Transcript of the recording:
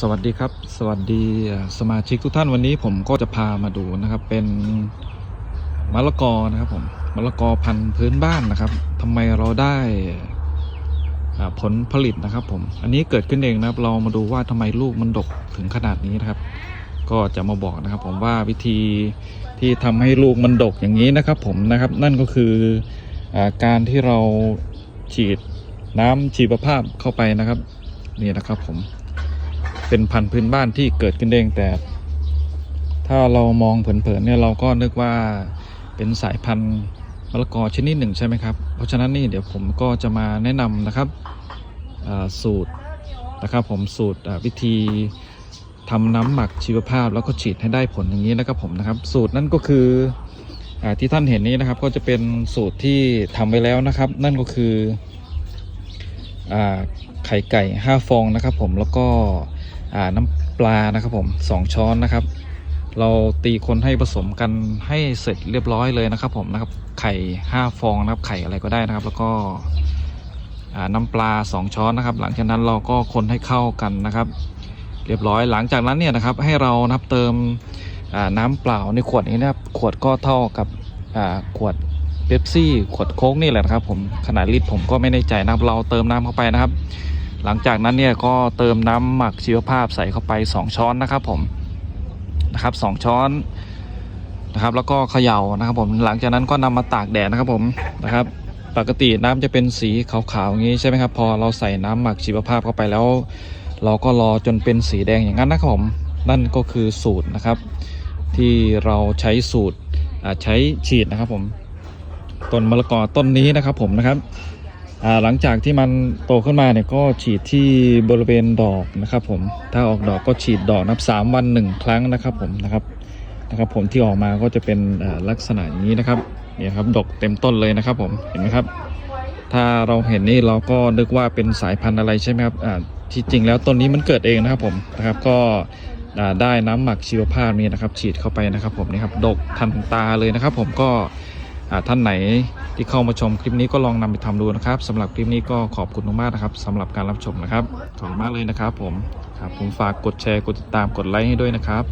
สวัสดีครับ สวัสดีสมาชิกทุกท่านวันนี้ผมก็จะพามาดูนะครับ เป็นมะละกอนะครับผมมะละกอพันธุ์พื้นบ้านนะครับทำไมเราได้อ่าผลผลิตนะครับผมอันนี้เกิดขึ้นเองนะครับ เรามาดูว่าทำไมลูกมันดกถึงขนาดนี้นะครับ ก็จะมาบอกนะครับ ผมว่าวิธีที่ทำให้ลูกมันดกอย่างนี้นะครับ ผมนะครับ นั่นก็คืออาการที่เราฉีดน้ำชีวภาพเข้าไปนะครับ นี่นะครับผม เป็นพันธุ์พื้นบ้านที่เกิดขึ้นเองแต่ ถ้าเรามองเผินๆเนี่ยเราก็นึกว่าเป็นสายพันธุ์มะละกอชนิดหนึ่งใช่ไหมครับ เพราะฉะนั้นนี่เดี๋ยวผมก็จะมาแนะนำนะครับสูตรนะครับผมสูตรวิธีทำน้ำหมักชีวภาพแล้วก็ฉีดให้ได้ผลอย่างนี้นะครับผมนะครับ สูตรนั่นก็คืออที่ท่านเห็นนี้นะครับก็จะเป็นสูตรที่ทำไว้แล้วนะครับ นั่นก็คืออไข่ไก่ 5 ฟองนะครับผมแล้วก็ น้ำปลานะครับผมสองช้อนนะครับ เราตีคนให้ผสมกันให้เสร็จเรียบร้อยเลยนะครับผมนะครับไข่ 5 ฟองนะครับไข่อะไรก็ได้นะครับ แล้วก็น้ำปลา 2 ช้อนนะครับ หลังจากนั้นเราก็คนให้เข้ากันนะครับ เรียบร้อยหลังจากนั้นเนี่ยนะครับให้เรานะครับเติมน้ำเปล่าในขวดนี้นะครับขวดก็เท่ากับขวดเป๊ปซี่ขวดโค้กนี่แหละนะครับผมขนาดลิตรผมก็ไม่แน่ใจนะครับเราเติมน้ำเข้าไปนะครับ หลังจากนั้นเนี่ยก็เติมน้ำหมักชีวภาพใส่เข้าไป 2 ช้อนนะครับผมนะครับสช้อนนะครับแล้วก็เขย่านะครับผมหลังจากนั้นก็นำมาตากแดดนะครับผมนะครับ ปกติน้ำจะเป็นสีขาวๆอย่างนี้ใช่ไหมครับ พอเราใส่น้ำหมักชีวภาพเข้าไปแล้ว เราก็รอจนเป็นสีแดงอย่างนั้นนะครับผมนั่นก็คือสูตรนะครับ ที่เราใช้สูตรใช้ฉีดนะครับผมต้นมะละกอต้นนี้นะครับผมนะครับ หลังจากที่มันโตขึ้นมาเนี่ยก็ฉีดที่บริเวณดอกนะครับผมถ้าออกดอกก็ฉีดดอกนับสามวันหนึ่งครั้งนะครับผมนะครับนะครับผมที่ออกมาก็จะเป็นลักษณะนี้นะครับเนี่ยครับดอกเต็มต้นเลยนะครับผมเห็นไหมครับ ถ้าเราเห็นนี่เราก็นึกว่าเป็นสายพันธุ์อะไรใช่ไหมครับที่จริงแล้วต้นนี้มันเกิดเองนะครับผมนะครับก็ได้น้ำหมักชีวภาพนี่นะครับ ฉีดเข้าไปนะครับผมนี่ครับดกทันตาเลยนะครับ ผมก็ ท่านไหนที่เข้ามาชมคลิปนี้ก็ลองนำไปทำดูนะครับสำหรับคลิปนี้ก็ขอบคุณมากๆนะครับสำหรับการรับชมนะครับขอบคุณมากเลยนะครับ ผมครับผมฝากกดแชร์กดติดตามกดไลค์ให้ด้วยนะครับ